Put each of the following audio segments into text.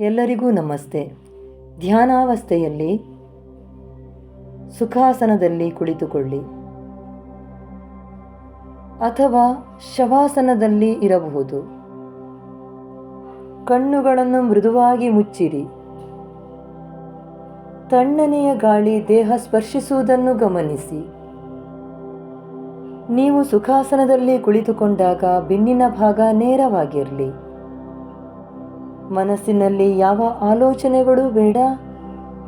ಎಲ್ಲರಿಗೂ ನಮಸ್ತೆ. ಧ್ಯಾನಾವಸ್ಥೆಯಲ್ಲಿ ಸುಖಾಸನದಲ್ಲಿ ಕುಳಿತುಕೊಳ್ಳಿ. ಅಥವಾ ಶವಾಸನದಲ್ಲಿ ಇರಬಹುದು. ಕಣ್ಣುಗಳನ್ನು ಮೃದುವಾಗಿ ಮುಚ್ಚಿರಿ. ತಣ್ಣನೆಯ ಗಾಳಿ ದೇಹ ಸ್ಪರ್ಶಿಸುವುದನ್ನು ಗಮನಿಸಿ. ನೀವು ಸುಖಾಸನದಲ್ಲಿ ಕುಳಿತುಕೊಂಡಾಗ ಬೆನ್ನಿನ ಭಾಗ ನೇರವಾಗಿರಲಿ. ಮನಸ್ಸಿನಲ್ಲಿ ಯಾವ ಆಲೋಚನೆಗಳು ಬೇಡ.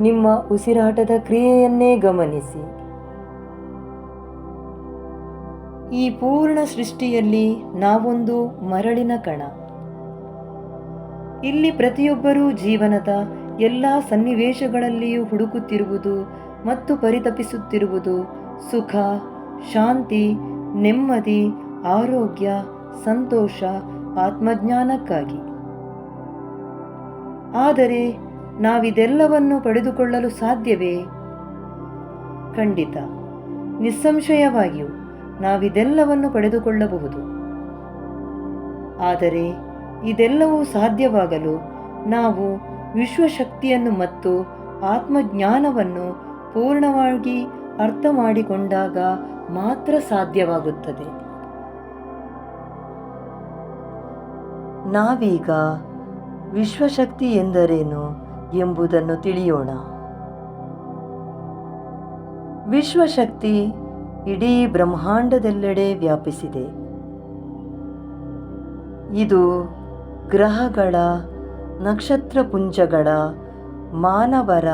ನಿಮ್ಮ ಉಸಿರಾಟದ ಕ್ರಿಯೆಯನ್ನೇ ಗಮನಿಸಿ. ಈ ಪೂರ್ಣ ಸೃಷ್ಟಿಯಲ್ಲಿ ನಾವೊಂದು ಮರಳಿನ ಕಣ. ಇಲ್ಲಿ ಪ್ರತಿಯೊಬ್ಬರೂ ಜೀವನದ ಎಲ್ಲ ಸನ್ನಿವೇಶಗಳಲ್ಲಿಯೂ ಹುಡುಕುತ್ತಿರುವುದು ಮತ್ತು ಪರಿತಪಿಸುತ್ತಿರುವುದು ಸುಖ, ಶಾಂತಿ, ನೆಮ್ಮದಿ, ಆರೋಗ್ಯ, ಸಂತೋಷ, ಆತ್ಮಜ್ಞಾನಕ್ಕಾಗಿ. ಆದರೆ ನಾವಿದೆಲ್ಲವನ್ನು ಪಡೆದುಕೊಳ್ಳಲು ಸಾಧ್ಯವೇ? ಖಂಡಿತ. ನಿಸ್ಸಂಶಯವಾಗಿಯೂ ನಾವಿದೆಲ್ಲವನ್ನು ಪಡೆದುಕೊಳ್ಳಬಹುದು. ಆದರೆ ಇದೆಲ್ಲವೂ ಸಾಧ್ಯವಾಗಲು ನಾವು ವಿಶ್ವಶಕ್ತಿಯನ್ನು ಮತ್ತು ಆತ್ಮಜ್ಞಾನವನ್ನು ಪೂರ್ಣವಾಗಿ ಅರ್ಥ ಮಾಡಿಕೊಂಡಾಗ ಮಾತ್ರ ಸಾಧ್ಯವಾಗುತ್ತದೆ. ನಾವೀಗ ವಿಶ್ವಶಕ್ತಿ ಎಂದರೇನು ಎಂಬುದನ್ನು ತಿಳಿಯೋಣ. ವಿಶ್ವಶಕ್ತಿ ಇಡೀ ಬ್ರಹ್ಮಾಂಡದೆಲ್ಲೆಡೆ ವ್ಯಾಪಿಸಿದೆ. ಇದು ಗ್ರಹಗಳ, ನಕ್ಷತ್ರಪುಂಜಗಳ, ಮಾನವರ,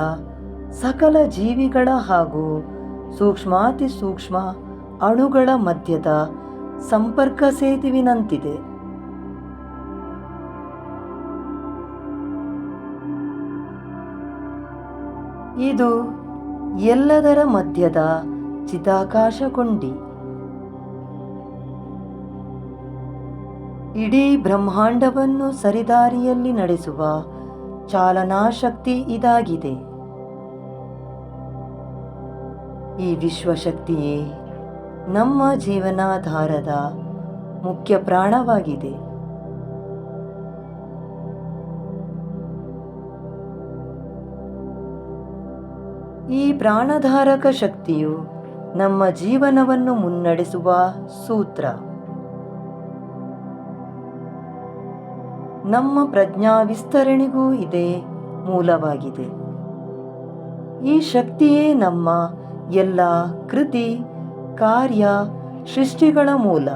ಸಕಲ ಜೀವಿಗಳ ಹಾಗೂ ಸೂಕ್ಷ್ಮಾತಿಸೂಕ್ಷ್ಮ ಅಣುಗಳ ಮಧ್ಯದ ಸಂಪರ್ಕ ಸೇತುವಿನಂತಿದೆ. ಇದು ಎಲ್ಲದರ ಮಧ್ಯದ ಚಿತಾಕಾಶ ಕೊಂಡಿ ಇಡೀ ಬ್ರಹ್ಮಾಂಡವನ್ನು ಸರಿದಾರಿಯಲ್ಲಿ ನಡೆಸುವ ಚಾಲನಾಶಕ್ತಿ ಇದಾಗಿದೆ. ಈ ವಿಶ್ವಶಕ್ತಿಯೇ ನಮ್ಮ ಜೀವನಾಧಾರದ ಮುಖ್ಯ ಪ್ರಾಣವಾಗಿದೆ. ಈ ಪ್ರಾಣಧಾರಕ ಶಕ್ತಿಯು ನಮ್ಮ ಜೀವನವನ್ನು ಮುನ್ನಡೆಸುವ ಸೂತ್ರ. ನಮ್ಮ ಪ್ರಜ್ಞಾ ವಿಸ್ತರಣೆಗೂ ಇದೇ ಮೂಲವಾಗಿದೆ. ಈ ಶಕ್ತಿಯೇ ನಮ್ಮ ಎಲ್ಲ ಕೃತಿ, ಕಾರ್ಯ, ಸೃಷ್ಟಿಗಳ ಮೂಲ.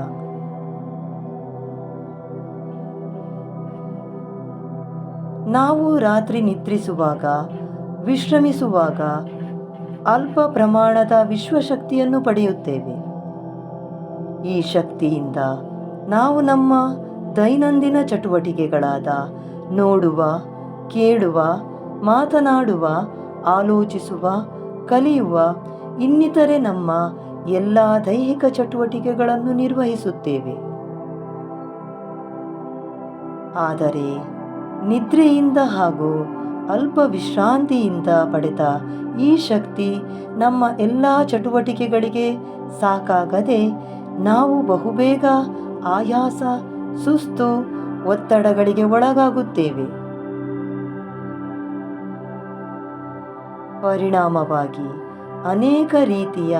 ನಾವು ರಾತ್ರಿ ನಿದ್ರಿಸುವಾಗ, ವಿಶ್ರಮಿಸುವಾಗ ಅಲ್ಪ ಪ್ರಮಾಣದ ವಿಶ್ವಶಕ್ತಿಯನ್ನು ಪಡೆಯುತ್ತೇವೆ. ಈ ಶಕ್ತಿಯಿಂದ ನಾವು ನಮ್ಮ ದೈನಂದಿನ ಚಟುವಟಿಕೆಗಳಾದ ನೋಡುವ, ಕೇಳುವ, ಮಾತನಾಡುವ, ಆಲೋಚಿಸುವ, ಕಲಿಯುವ, ಇನ್ನಿತರೆ ನಮ್ಮ ಎಲ್ಲ ದೈಹಿಕ ಚಟುವಟಿಕೆಗಳನ್ನು ನಿರ್ವಹಿಸುತ್ತೇವೆ. ಆದರೆ ನಿದ್ರೆಯಿಂದ ಹಾಗೂ ಅಲ್ಪ ವಿಶ್ರಾಂತಿಯಿಂದ ಪಡೆದ ಈ ಶಕ್ತಿ ನಮ್ಮ ಎಲ್ಲ ಚಟುವಟಿಕೆಗಳಿಗೆ ಸಾಕಾಗದೆ ನಾವು ಬಹುಬೇಗ ಆಯಾಸ, ಸುಸ್ತು, ಒತ್ತಡಗಳಿಗೆ ಒಳಗಾಗುತ್ತೇವೆ. ಪರಿಣಾಮವಾಗಿ ಅನೇಕ ರೀತಿಯ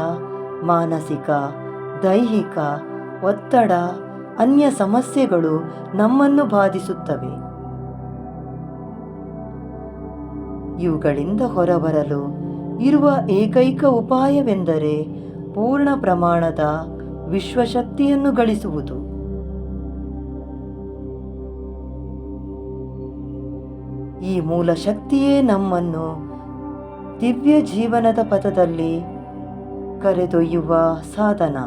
ಮಾನಸಿಕ, ದೈಹಿಕ ಒತ್ತಡ, ಅನ್ಯ ಸಮಸ್ಯೆಗಳು ನಮ್ಮನ್ನು ಬಾಧಿಸುತ್ತವೆ. ಇವುಗಳಿಂದ ಹೊರಬರಲು ಇರುವ ಏಕೈಕ ಉಪಾಯವೆಂದರೆ ಪೂರ್ಣ ಪ್ರಮಾಣದ ವಿಶ್ವಶಕ್ತಿಯನ್ನು ಗಳಿಸುವುದು. ಈ ಮೂಲ ಶಕ್ತಿಯೇ ನಮ್ಮನ್ನು ದಿವ್ಯ ಜೀವನದ ಪಥದಲ್ಲಿ ಕರೆದೊಯ್ಯುವ ಸಾಧನ.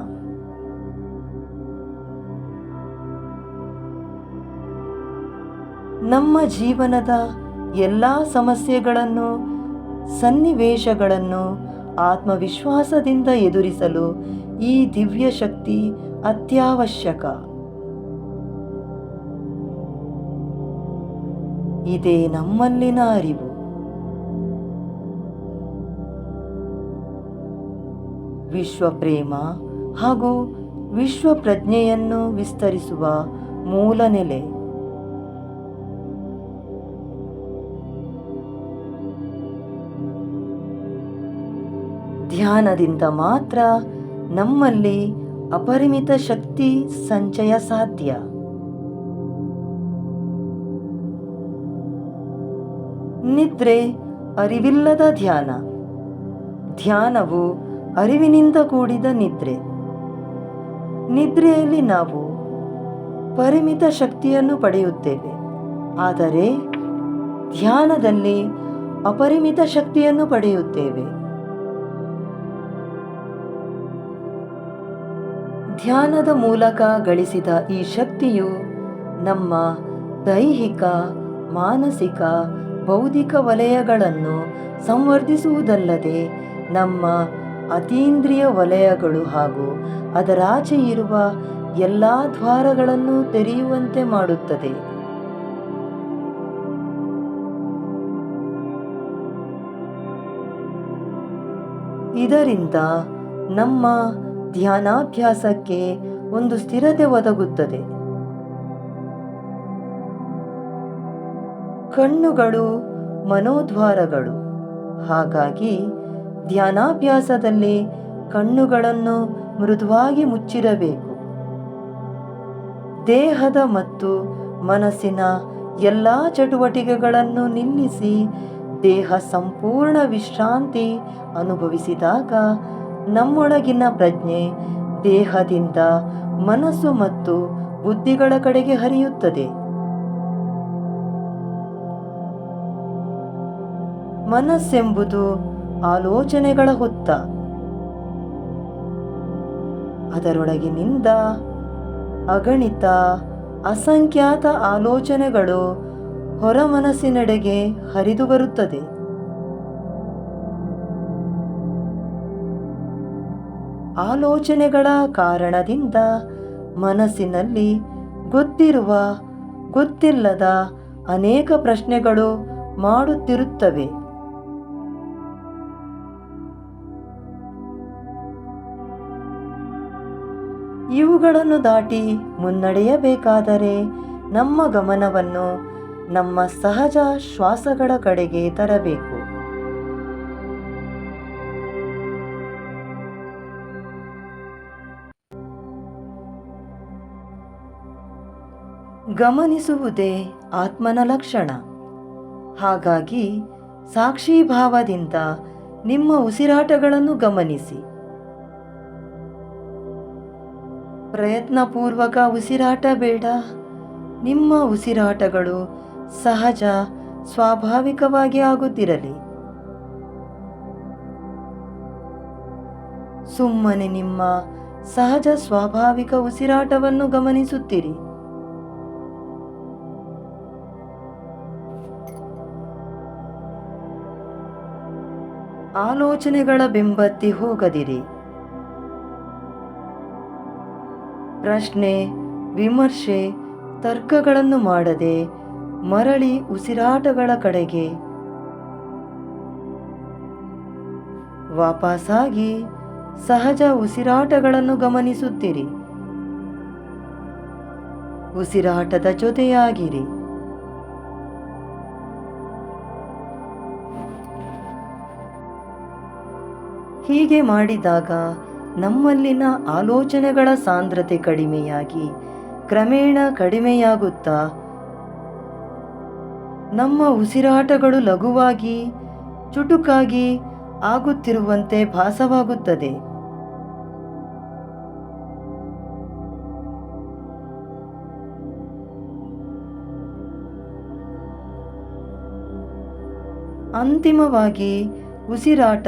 ನಮ್ಮ ಜೀವನದ ಎಲ್ಲ ಸಮಸ್ಯೆಗಳನ್ನು, ಸನ್ನಿವೇಶಗಳನ್ನು ಆತ್ಮವಿಶ್ವಾಸದಿಂದ ಎದುರಿಸಲು ಈ ದಿವ್ಯ ಶಕ್ತಿ ಅತ್ಯವಶ್ಯಕ. ಇದೇ ನಮ್ಮಲ್ಲಿನ ಅರಿವು. ವಿಶ್ವ ಪ್ರೇಮ ಹಾಗೂ ವಿಶ್ವ ಪ್ರಜ್ಞೆಯನ್ನು ವಿಸ್ತರಿಸುವ ಮೂಲ ನೆಲೆ. ಧ್ಯಾನದಿಂದ ಮಾತ್ರ ನಮ್ಮಲ್ಲಿ ಅಪರಿಮಿತ ಶಕ್ತಿ ಸಂಚಯ ಸಾಧ್ಯ. ನಿದ್ರೆ ಅರಿವಿಲ್ಲದ ಧ್ಯಾನ. ಧ್ಯಾನವು ಅರಿವಿನಿಂದ ಕೂಡಿದ ನಿದ್ರೆ. ನಿದ್ರೆಯಲ್ಲಿ ನಾವು ಪರಿಮಿತ ಶಕ್ತಿಯನ್ನು ಪಡೆಯುತ್ತೇವೆ. ಆದರೆ ಧ್ಯಾನದಲ್ಲಿ ಅಪರಿಮಿತ ಶಕ್ತಿಯನ್ನು ಪಡೆಯುತ್ತೇವೆ. ಧ್ಯಾನದ ಮೂಲಕ ಗಳಿಸಿದ ಈ ಶಕ್ತಿಯು ನಮ್ಮ ದೈಹಿಕ, ಮಾನಸಿಕ, ಬೌದ್ಧಿಕ ವಲಯಗಳನ್ನು ಸಂವರ್ಧಿಸುವುದಲ್ಲದೆ ನಮ್ಮ ಅತೀಂದ್ರಿಯ ವಲಯಗಳು ಹಾಗೂ ಅದರಾಚೆ ಇರುವ ಎಲ್ಲ ದ್ವಾರಗಳನ್ನು ತೆರೆಯುವಂತೆ ಮಾಡುತ್ತದೆ. ಇದರಿಂದ ನಮ್ಮ ಧ್ಯಾನಾಭ್ಯಾಸಕ್ಕೆ ಒಂದು ಸ್ಥಿರತೆ ಒದಗುತ್ತದೆ. ಕಣ್ಣುಗಳು ಮನೋದ್ವಾರಗಳು. ಹಾಗಾಗಿ ಧ್ಯಾನಾಭ್ಯಾಸದಲ್ಲಿ ಕಣ್ಣುಗಳನ್ನು ಮೃದುವಾಗಿ ಮುಚ್ಚಿರಬೇಕು. ದೇಹದ ಮತ್ತು ಮನಸ್ಸಿನ ಎಲ್ಲ ಚಟುವಟಿಕೆಗಳನ್ನು ನಿಲ್ಲಿಸಿ ದೇಹ ಸಂಪೂರ್ಣ ವಿಶ್ರಾಂತಿ ಅನುಭವಿಸಿದಾಗ ನಮ್ಮೊಳಗಿನ ಪ್ರಜ್ಞೆ ದೇಹದಿಂದ ಮನಸ್ಸು ಮತ್ತು ಬುದ್ಧಿಗಳ ಕಡೆಗೆ ಹರಿಯುತ್ತದೆ. ಮನಸ್ಸೆಂಬುದು ಆಲೋಚನೆಗಳ ಹೊತ್ತ. ಅದರೊಳಗಿನಿಂದ ಅಗಣಿತ ಅಸಂಖ್ಯಾತ ಆಲೋಚನೆಗಳು ಹೊರ ಮನಸ್ಸಿನೆಡೆಗೆ ಹರಿದು ಬರುತ್ತದೆ. ಆಲೋಚನೆಗಳ ಕಾರಣದಿಂದ ಮನಸ್ಸಿನಲ್ಲಿ ಗೊತ್ತಿರುವ, ಗೊತ್ತಿಲ್ಲದ ಅನೇಕ ಪ್ರಶ್ನೆಗಳು ಮಾಡುತ್ತಿರುತ್ತವೆ. ಇವುಗಳನ್ನು ದಾಟಿ ಮುನ್ನಡೆಯಬೇಕಾದರೆ ನಮ್ಮ ಗಮನವನ್ನು ನಮ್ಮ ಸಹಜ ಶ್ವಾಸಗಳ ಕಡೆಗೆ ತರಬೇಕು. ಗಮನಿಸುವುದೇ ಆತ್ಮನ ಲಕ್ಷಣ. ಹಾಗಾಗಿ ಸಾಕ್ಷಿಭಾವದಿಂದ ನಿಮ್ಮ ಉಸಿರಾಟಗಳನ್ನು ಗಮನಿಸಿ. ಪ್ರಯತ್ನಪೂರ್ವಕ ಉಸಿರಾಟ ಬೇಡ. ನಿಮ್ಮ ಉಸಿರಾಟಗಳು ಸಹಜ, ಸ್ವಾಭಾವಿಕವಾಗಿ ಆಗುತ್ತಿರಲಿ. ಸುಮ್ಮನೆ ನಿಮ್ಮ ಸಹಜ, ಸ್ವಾಭಾವಿಕ ಉಸಿರಾಟವನ್ನು ಗಮನಿಸುತ್ತಿರಿ. ಆಲೋಚನೆಗಳ ಬೆಂಬತ್ತಿ ಹೋಗದಿರಿ. ಪ್ರಶ್ನೆ, ವಿಮರ್ಶೆ, ತರ್ಕಗಳನ್ನು ಮಾಡದೆ ಮರಳಿ ಉಸಿರಾಟಗಳ ಕಡೆಗೆ. ವಾಪಸಾಗಿ ಸಹಜ ಉಸಿರಾಟಗಳನ್ನು ಗಮನಿಸುತ್ತಿರಿ. ಉಸಿರಾಟದ ಜೊತೆಯಾಗಿರಿ. ಹೀಗೆ ಮಾಡಿದಾಗ ನಮ್ಮಲ್ಲಿನ ಆಲೋಚನೆಗಳ ಸಾಂದ್ರತೆ ಕಡಿಮೆಯಾಗಿ ಕ್ರಮೇಣ ಕಡಿಮೆಯಾಗುತ್ತಾ ನಮ್ಮ ಉಸಿರಾಟಗಳು ಲಘುವಾಗಿ, ಚುಟುಕಾಗಿ ಆಗುತ್ತಿರುವಂತೆ ಭಾಸವಾಗುತ್ತದೆ. ಅಂತಿಮವಾಗಿ ಉಸಿರಾಟ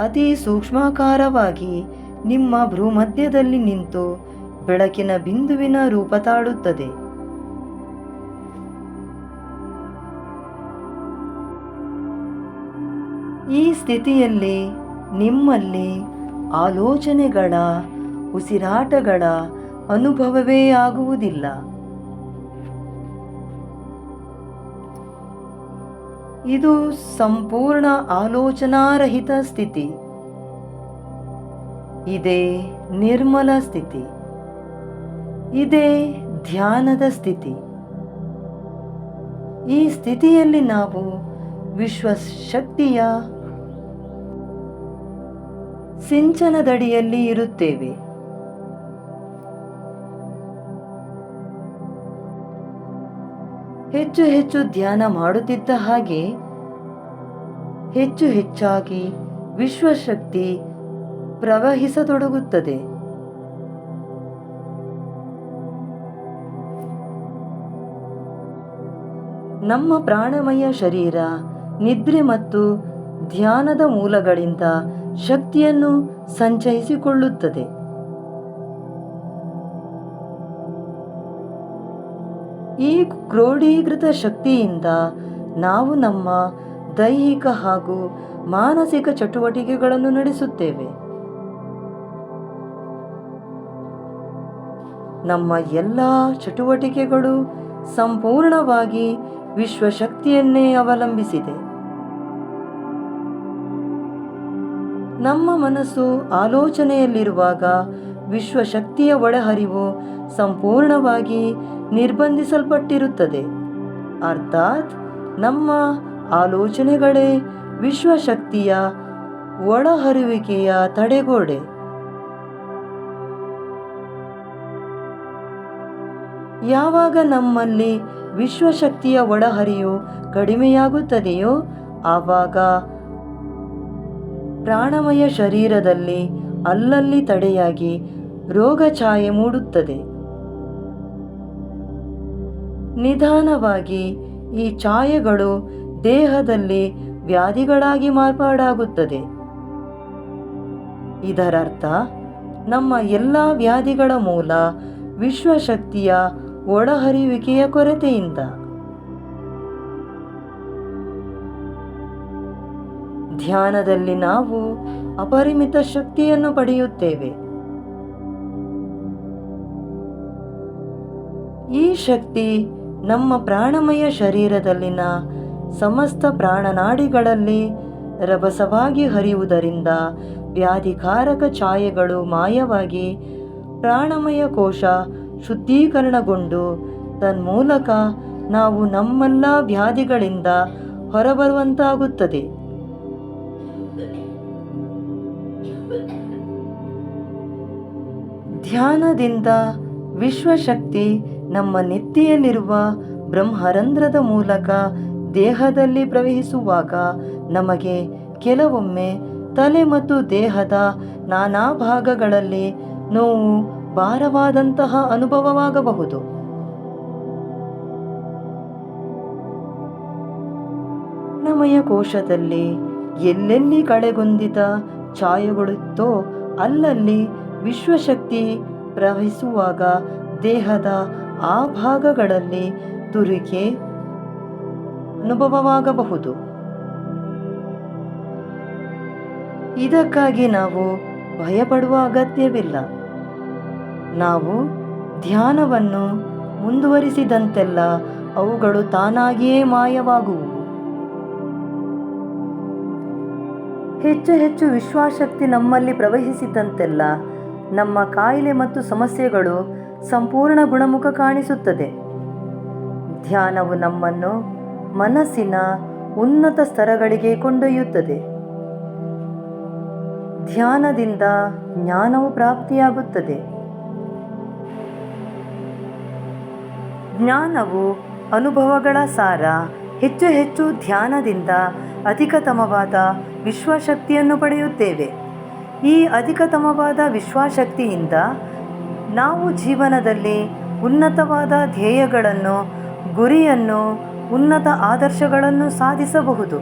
ಅತಿ ಸೂಕ್ಷ್ಮಾಕಾರವಾಗಿ ನಿಮ್ಮ ಭ್ರೂಮಧ್ಯದಲ್ಲಿ ನಿಂತು ಬೆಳಕಿನ ಬಿಂದುವಿನ ರೂಪ ತಾಳುತ್ತದೆ. ಈ ಸ್ಥಿತಿಯಲ್ಲಿ ನಿಮ್ಮಲ್ಲಿ ಆಲೋಚನೆಗಳ, ಉಸಿರಾಟಗಳ ಅನುಭವವೇ ಆಗುವುದಿಲ್ಲ. ಇದು ಸಂಪೂರ್ಣ ಆಲೋಚನಾರಹಿತ ಸ್ಥಿತಿ. ಇದೇ ನಿರ್ಮಲ ಸ್ಥಿತಿ. ಇದೇ ಧ್ಯಾನದ ಸ್ಥಿತಿ. ಈ ಸ್ಥಿತಿಯಲ್ಲಿ ನಾವು ವಿಶ್ವಶಕ್ತಿಯ ಸಿಂಚನದಡಿಯಲ್ಲಿ ಇರುತ್ತೇವೆ. ಹೆಚ್ಚು ಹೆಚ್ಚು ಧ್ಯಾನ ಮಾಡುತ್ತಿದ್ದ ಹಾಗೆ ಹೆಚ್ಚು ಹೆಚ್ಚಾಗಿ ವಿಶ್ವಶಕ್ತಿ ಪ್ರವಹಿಸತೊಡಗುತ್ತದೆ. ನಮ್ಮ ಪ್ರಾಣಮಯ ಶರೀರ ನಿದ್ರೆ ಮತ್ತು ಧ್ಯಾನದ ಮೂಲಗಳಿಂದ ಶಕ್ತಿಯನ್ನು ಸಂಚಯಿಸಿಕೊಳ್ಳುತ್ತದೆ. ಈ ಕ್ರೋಢೀಕೃತ ಶಕ್ತಿಯಿಂದ ನಾವು ನಮ್ಮ ದೈಹಿಕ ಹಾಗೂ ಮಾನಸಿಕ ಚಟುವಟಿಕೆಗಳನ್ನು ನಡೆಸುತ್ತೇವೆ. ನಮ್ಮ ಎಲ್ಲ ಚಟುವಟಿಕೆಗಳು ಸಂಪೂರ್ಣವಾಗಿ ವಿಶ್ವಶಕ್ತಿಯನ್ನೇ ಅವಲಂಬಿಸಿದೆ. ನಮ್ಮ ಮನಸ್ಸು ಆಲೋಚನೆಯಲ್ಲಿರುವಾಗ ವಿಶ್ವಶಕ್ತಿಯ ಒಳಹರಿವು ಸಂಪೂರ್ಣವಾಗಿ ನಿರ್ಬಂಧಿಸಲ್ಪಟ್ಟಿರುತ್ತದೆ. ಅರ್ಥಾತ್ ನಮ್ಮ ಆಲೋಚನೆಗಳೇ ವಿಶ್ವಶಕ್ತಿಯ ಒಳಹರಿವಿಕೆಯ ತಡೆಗೋಡೆ. ಯಾವಾಗ ನಮ್ಮಲ್ಲಿ ವಿಶ್ವಶಕ್ತಿಯ ಒಳಹರಿವು ಕಡಿಮೆಯಾಗುತ್ತದೆಯೋ ಆವಾಗ ಪ್ರಾಣಮಯ ಶರೀರದಲ್ಲಿ ಅಲ್ಲಲ್ಲಿ ತಡೆಯಾಗಿ ರೋಗ ಛಾಯೆ ಮೂಡುತ್ತದೆ. ನಿಧಾನವಾಗಿ ಈ ಛಾಯೆಗಳು ದೇಹದಲ್ಲಿ ವ್ಯಾಧಿಗಳಾಗಿ ಮಾರ್ಪಾಡಾಗುತ್ತದೆ. ಇದರರ್ಥ, ನಮ್ಮ ಎಲ್ಲ ವ್ಯಾಧಿಗಳ ಮೂಲ ವಿಶ್ವಶಕ್ತಿಯ ಒಳಹರಿವಿಕೆಯ ಕೊರತೆಯಿಂದ. ಧ್ಯಾನದಲ್ಲಿ ನಾವು ಅಪರಿಮಿತ ಶಕ್ತಿಯನ್ನು ಪಡೆಯುತ್ತೇವೆ. ಶಕ್ತಿ, ನಮ್ಮ ಪ್ರಾಣಮಯ ಶರೀರದಲ್ಲಿನ ಸಮಸ್ತ ಪ್ರಾಣನಾಡಿಗಳಲ್ಲಿ ರಭಸವಾಗಿ ಹರಿಯುವುದರಿಂದ ವ್ಯಾಧಿಕಾರಕ ಛಾಯೆಗಳು ಮಾಯವಾಗಿ ಪ್ರಾಣಮಯ ಕೋಶ ಶುದ್ಧೀಕರಣಗೊಂಡು ತನ್ಮೂಲಕ ನಾವು ನಮ್ಮೆಲ್ಲ ವ್ಯಾಧಿಗಳಿಂದ ಹೊರಬರುವಂತಾಗುತ್ತದೆ. ಧ್ಯಾನದಿಂದ ವಿಶ್ವಶಕ್ತಿ ನಮ್ಮ ನೆತ್ತಿಯಲ್ಲಿರುವ ಬ್ರಹ್ಮರಂಧ್ರದ ಮೂಲಕ ದೇಹದಲ್ಲಿ ಪ್ರವಹಿಸುವಾಗ ನಮಗೆ ಕೆಲವೊಮ್ಮೆ ತಲೆ ಮತ್ತು ದೇಹದ ನಾನಾ ಭಾಗಗಳಲ್ಲಿ ನೋವು ಭಾರವಾದಂತಹ ಅನುಭವವಾಗಬಹುದು. ಅನ್ನಮಯ ಕೋಶದಲ್ಲಿ ಎಲ್ಲೆಲ್ಲಿ ಕಳೆಗೊಂದಿದ ಛಾಯೆಗಳಿತ್ತೋ ಅಲ್ಲಲ್ಲಿ ವಿಶ್ವಶಕ್ತಿ ಪ್ರವಹಿಸುವಾಗ ದೇಹದ ಆ ಭಾಗಗಳಲ್ಲಿ ತುರಿಕೆ ಅನುಭವವಾಗಬಹುದು. ಇದಕ್ಕಾಗಿ ನಾವು ಭಯಪಡುವ ಅಗತ್ಯವಿಲ್ಲ. ನಾವು ಧ್ಯಾನವನ್ನು ಮುಂದುವರಿಸಿದಂತೆಲ್ಲ ಅವುಗಳು ತಾನಾಗಿಯೇ ಮಾಯವಾಗುವು. ಹೆಚ್ಚು ಹೆಚ್ಚು ವಿಶ್ವಾಸಕ್ತಿ ನಮ್ಮಲ್ಲಿ ಪ್ರವಹಿಸಿದಂತೆಲ್ಲ ನಮ್ಮ ಕಾಯಿಲೆ ಮತ್ತು ಸಮಸ್ಯೆಗಳು ಸಂಪೂರ್ಣ ಗುಣಮುಖ ಕಾಣಿಸುತ್ತದೆ. ಧ್ಯಾನವು ನಮ್ಮನ್ನು ಮನಸ್ಸಿನ ಉನ್ನತ ಸ್ತರಗಳಿಗೆ ಕೊಂಡೊಯ್ಯುತ್ತದೆ. ಧ್ಯಾನದಿಂದ ಜ್ಞಾನವು ಪ್ರಾಪ್ತಿಯಾಗುತ್ತದೆ. ಜ್ಞಾನವು ಅನುಭವಗಳ ಸಾರ. ಹೆಚ್ಚು ಹೆಚ್ಚು ಧ್ಯಾನದಿಂದ ಅಧಿಕತಮವಾದ ವಿಶ್ವಶಕ್ತಿಯನ್ನು ಪಡೆಯುತ್ತೇವೆ. ಈ ಅಧಿಕತಮವಾದ ವಿಶ್ವಶಕ್ತಿಯಿಂದ ನಾವು ಜೀವನದಲ್ಲಿ ಉನ್ನತವಾದ ಧ್ಯೇಯಗಳನ್ನು, ಗುರಿಯನ್ನು, ಉನ್ನತ ಆದರ್ಶಗಳನ್ನು ಸಾಧಿಸಬಹುದು.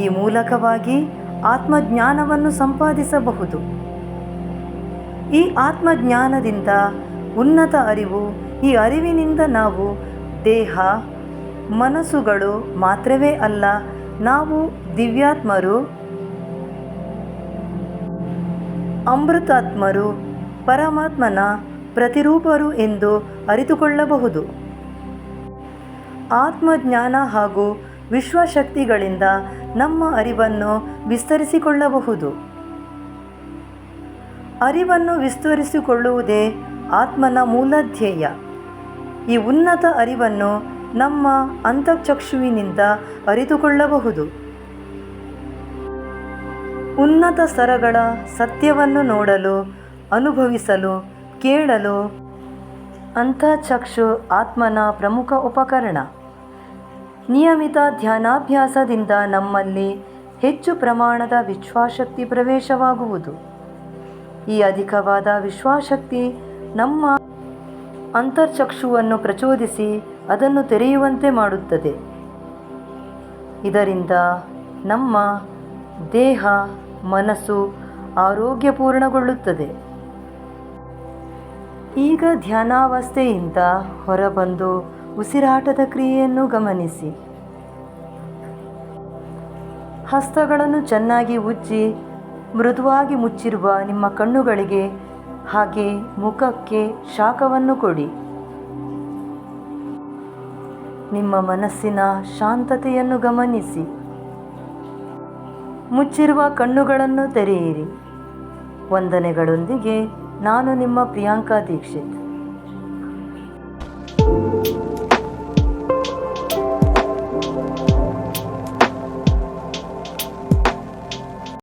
ಈ ಮೂಲಕವಾಗಿ ಆತ್ಮಜ್ಞಾನವನ್ನು ಸಂಪಾದಿಸಬಹುದು. ಈ ಆತ್ಮಜ್ಞಾನದಿಂದ ಉನ್ನತ ಅರಿವು, ಈ ಅರಿವಿನಿಂದ ನಾವು ದೇಹ, ಮನಸ್ಸುಗಳು ಮಾತ್ರವೇ ಅಲ್ಲ, ನಾವು ದಿವ್ಯಾತ್ಮರು, ಅಮೃತಾತ್ಮರು ಪರಮಾತ್ಮನ ಪ್ರತಿರೂಪರು ಎಂದು ಅರಿತುಕೊಳ್ಳಬಹುದು. ಆತ್ಮಜ್ಞಾನ ಹಾಗೂ ವಿಶ್ವಶಕ್ತಿಗಳಿಂದ ನಮ್ಮ ಅರಿವನ್ನು ವಿಸ್ತರಿಸಿಕೊಳ್ಳಬಹುದು. ಅರಿವನ್ನು ವಿಸ್ತರಿಸಿಕೊಳ್ಳುವುದೇ ಆತ್ಮನ ಮೂಲ ಧ್ಯೇಯ ಈ ಉನ್ನತ ಅರಿವನ್ನು ನಮ್ಮ ಅಂತಃಚಕ್ಷುವಿನಿಂದ ಅರಿತುಕೊಳ್ಳಬಹುದು. ಉನ್ನತ ಸ್ತರಗಳ ಸತ್ಯವನ್ನು ನೋಡಲು ಅನುಭವಿಸಲು, ಕೇಳಲು. ಅಂತಃಚಕ್ಷು ಆತ್ಮನ ಪ್ರಮುಖ ಉಪಕರಣ. ನಿಯಮಿತ ಧ್ಯಾನಾಭ್ಯಾಸದಿಂದ ನಮ್ಮಲ್ಲಿ ಹೆಚ್ಚು ಪ್ರಮಾಣದ ವಿಶ್ವಾಸಕ್ತಿ ಪ್ರವೇಶವಾಗುವುದು. ಈ ಅಧಿಕವಾದ ವಿಶ್ವಾಶಕ್ತಿ ನಮ್ಮ ಅಂತರ್ಚಕ್ಷುವನ್ನು ಪ್ರಚೋದಿಸಿ ಅದನ್ನು ತೆರೆಯುವಂತೆ ಮಾಡುತ್ತದೆ. ಇದರಿಂದ ನಮ್ಮ ದೇಹ, ಮನಸ್ಸು ಆರೋಗ್ಯಪೂರ್ಣಗೊಳ್ಳುತ್ತದೆ ಈಗ ಧ್ಯಾನಾವಸ್ಥೆಯಿಂದ ಹೊರಬಂದು ಉಸಿರಾಟದ ಕ್ರಿಯೆಯನ್ನು ಗಮನಿಸಿ. ಹಸ್ತಗಳನ್ನು ಚೆನ್ನಾಗಿ ಉಜ್ಜಿ, ಮೃದುವಾಗಿ ಮುಚ್ಚಿರುವ ನಿಮ್ಮ ಕಣ್ಣುಗಳಿಗೆ ಹಾಗೆ ಮುಖಕ್ಕೆ ಶಾಖವನ್ನು ಕೊಡಿ. ನಿಮ್ಮ ಮನಸ್ಸಿನ ಶಾಂತತೆಯನ್ನು ಗಮನಿಸಿ. ಮುಚ್ಚಿರುವ ಕಣ್ಣುಗಳನ್ನು ತೆರೆಯಿರಿ. ವಂದನೆಗಳೊಂದಿಗೆ ನಾನು ನಿಮ್ಮ ಪ್ರಿಯಾಂಕಾ ದೀಕ್ಷಿತ್.